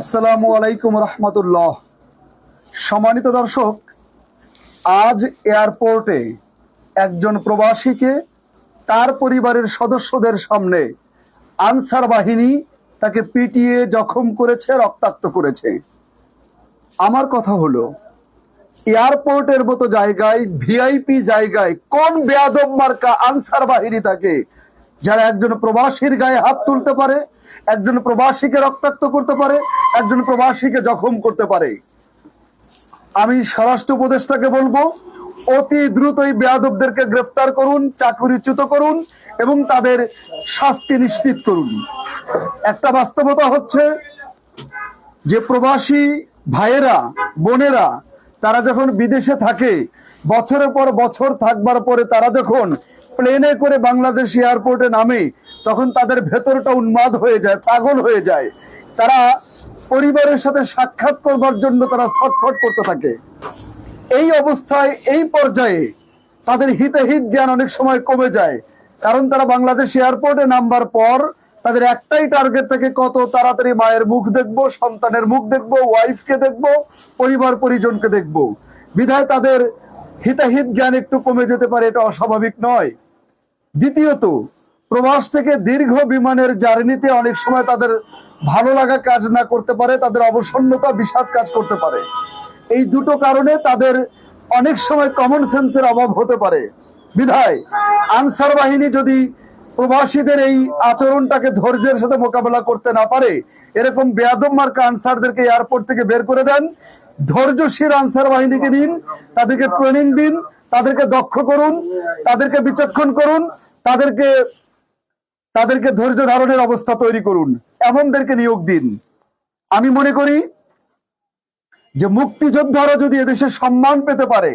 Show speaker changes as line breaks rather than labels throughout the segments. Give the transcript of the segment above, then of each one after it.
আসসালামু আলাইকুম রহমতুল্লাহ। সম্মানিত দর্শক, আজ এয়ারপোর্টে একজন প্রবাসীকে তার পরিবারের সদস্যদের সামনে আনসার বাহিনী তাকে পিটিয়ে জখম করেছে, রক্তাক্ত করেছে। আমার কথা হলো, এয়ারপোর্টের মতো জায়গায়, ভিআইপি জায়গায় কোন বেয়াদব মার্কা আনসার বাহিনী থাকে যারা একজন প্রবাসীর গায়ে হাত তুলতে পারে, একজন প্রবাসীকে রক্তাক্ত করতে পারে, একজন প্রবাসীকে জখম করতে পারে। আমি স্বরাষ্ট্র উপদেষ্টাকে বলব, অতি দ্রুত এই বেয়াদবদেরকে গ্রেফতার করুন, চাকরিচ্যুত করুন এবং তাদের শাস্তি নিশ্চিত করুন। একটা বাস্তবতা হচ্ছে যে প্রবাসী ভাইয়েরা, বোনেরা, তারা যখন বিদেশে থাকে, বছরের পর বছর থাকবার পরে তারা যখন প্লেনে করে বাংলাদেশ এয়ারপোর্টে নামে, তখন তাদের ভেতরটা উন্মাদ হয়ে যায়, পাগল হয়ে যায়। তারা পরিবারের সাথে সাক্ষাৎ করবার জন্য তারা ছটফট করতে থাকে। এই অবস্থায়, এই পর্যায়ে তাদের হিতাহিত জ্ঞান অনেক সময় কমে যায়। কারণ তারা বাংলাদেশ এয়ারপোর্টে নামবার পর তাদের একটাই টার্গেট থাকে কত তাড়াতাড়ি মায়ের মুখ দেখব, সন্তানের মুখ দেখব ওয়াইফকে দেখব, পরিবার পরিজনকে দেখব। বিধায় তাদের হিতাহিত জ্ঞান একটু কমে যেতে পারে, এটা অস্বাভাবিক নয়। দ্বিতীয়ত, প্রবাস থেকে দীর্ঘ বিমানের জার্নিতে অনেক সময় তাদের ভালো লাগা কাজ না করতে পারে, তাদের অবসন্নতা বিষাদ কাজ করতে পারে। এই দুটো কারণে তাদের অনেক সময় কমন সেন্সের অভাব হতে পারে। বিধায়, আনসার বাহিনী যদি প্রবাসীদের এই আচরণটাকে ধৈর্যের সাথে মোকাবেলা করতে না পারে, এরকম বেয়াদব মার্কা আনসারদেরকে এয়ারপোর্ট থেকে বের করে দেন। ধৈর্যশীল আনসার বাহিনীকে নিন, তাদেরকে ট্রেনিং দিন, তাদেরকে দক্ষ করুন, তাদেরকে বিচক্ষণ করুন, তাদেরকে তাদেরকে ধৈর্য ধারণের অবস্থা তৈরি করুন, এমনদেরকে নিয়োগ দিন। আমি মনে করি যে মুক্তিযোদ্ধারা যদি এদেশে সম্মান পেতে পারে,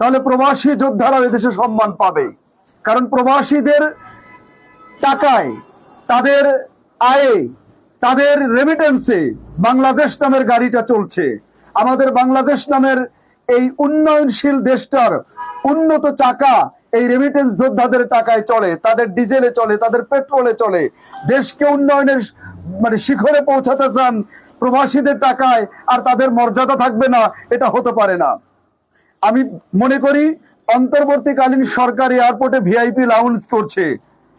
তাহলে প্রবাসী যোদ্ধারা এদেশে সম্মান পাবে। কারণ প্রবাসীদের টাকায় তাদের আয়ে, তাদের রেমিটেন্সে বাংলাদেশ নামের গাড়িটা চলছে। আমাদের বাংলাদেশ নামের এই উন্নয়নশীল দেশটার উন্নত চাকা এই রেমিটেন্স যোদ্ধাদের টাকায় চলে, তাদের ডিজেলে চলে, তাদের পেট্রোলে চলে। দেশকে উন্নয়নের মানে শিখরে পৌঁছাতে চান প্রবাসীদের টাকায় আর তাদের মর্যাদা থাকবে না, এটা হতে পারে না। আমি মনে করি, অন্তর্বর্তীকালীন সরকার এয়ারপোর্টে ভিআইপি লাউন্স করছে।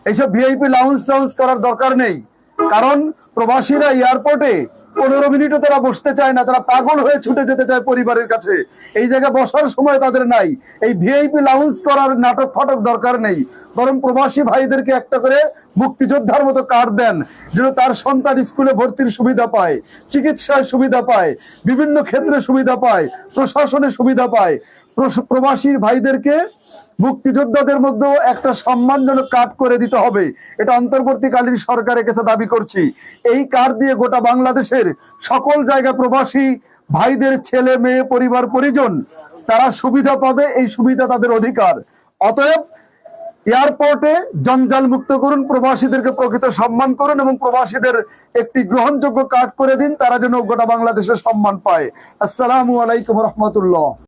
এইসব ভিআইপি লাউন্স টাউন্স করার দরকার নেই। কারণ প্রবাসীরা এয়ারপোর্টে পনেরো মিনিটও তারা বসতে চায় না, তারা পাগল হয়ে ছুটে যেতে চায় পরিবারের কাছে। এই জায়গায় বসার সময় তাদের নাই। এই ভিআইপি লাউন্স করার নাটক ফাটক দরকার নেই। বরং প্রবাসী ভাইদেরকে একটা করে মুক্তিযোদ্ধার মতো কার্ড দেন, যেন তার সন্তান স্কুলে ভর্তির সুবিধা পায় চিকিৎসায় সুবিধা পায়, বিভিন্ন ক্ষেত্রে সুবিধা পায়, প্রশাসনে সুবিধা পায়। প্রস- প্রবাসী ভাইদেরকে মুক্তিযোদ্ধাদের মধ্যেও একটা সম্মানজনক কার্ড করে দিতে হবে। এটা অন্তর্বর্তীকালীন সরকারের কাছে দাবি করছি। এই কার্ড দিয়ে গোটা বাংলাদেশের সকল জায়গা প্রবাসী ভাইদের ছেলে, মেয়ে, পরিবার, পরিজন, তারা সুবিধা পাবে, এই সুবিধা তাদের অধিকার। অতএব এয়ারপোর্টে জঞ্জাল মুক্ত করুন, প্রবাসীদেরকে প্রকৃত সম্মান করুন এবং প্রবাসীদের একটি গ্রহণযোগ্য কার্ড করে দিন, তারা যেন গোটা বাংলাদেশের সম্মান পায়। আসসালামু আলাইকুম রহমতুল্লাহ।